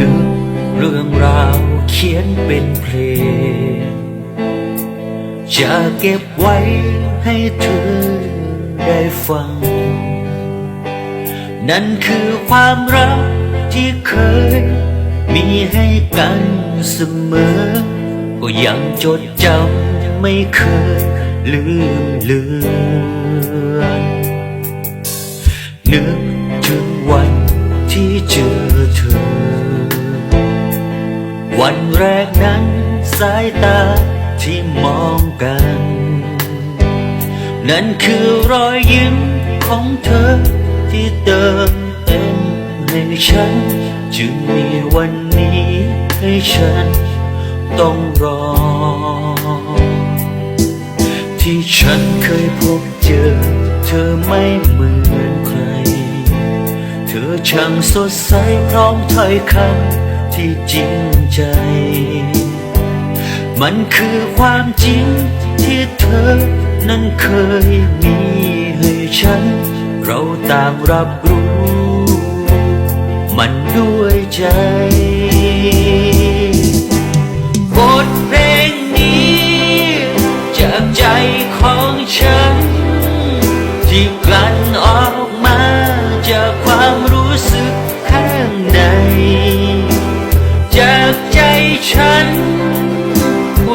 นึกเรื่องราวเขียนเป็นเพลง จะเก็บไว้ให้เธอได้ฟัง นั่นคือความรักที่เคยมีให้กันเสมอ ก็ยังจดจำไม่เคยลืมเลือนนึกถึงวันที่เจอ วันแรกนั้นสายตาที่มองกัน นั่นคือรอยยิ้มของเธอที่เติมเต็มให้ฉัน จึงมีวันนี้ให้ฉันต้องรอ ที่ฉันเคยพบเจอ เธอไม่เหมือนใคร เธอช่างสดใสพร้อมถ้อยคำ ที่จริงใจ มันคือความจริงที่เธอนั้นเคยมีให้ฉัน เราต่างรับรู้ มันด้วยใจ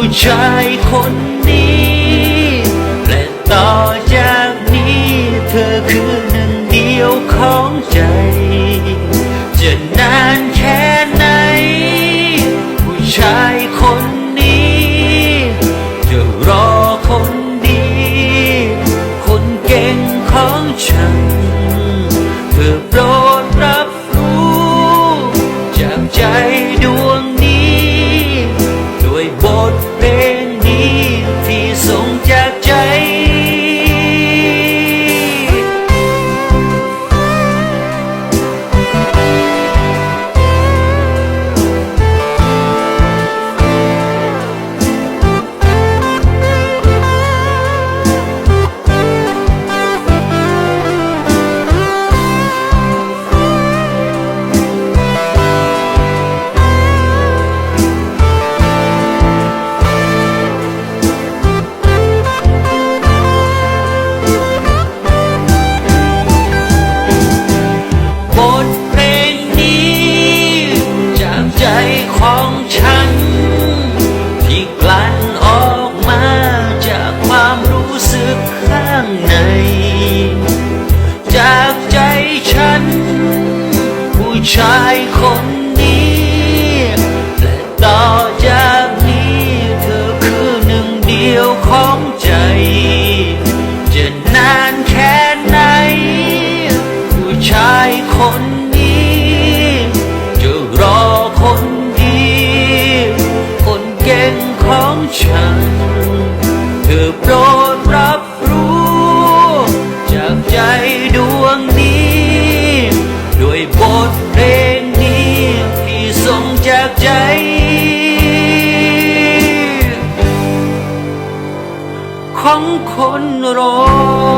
ผู้ชายคนนี้และต่อจากนี้เธอคือหนึ่งเดียวของใจ จะนานแค่ไหน ผู้ชายคนนี้ จะรอคนดี คนเก่งของฉัน เธอโปร ชายคนนี้และต่อจากนี้เธอคือหนึ่งเดียวของใจ จะนานแค่ไหน ผู้ชายคนนี้จะรอคนดี คนเก่งของฉัน เธอโปรด ของคนรอ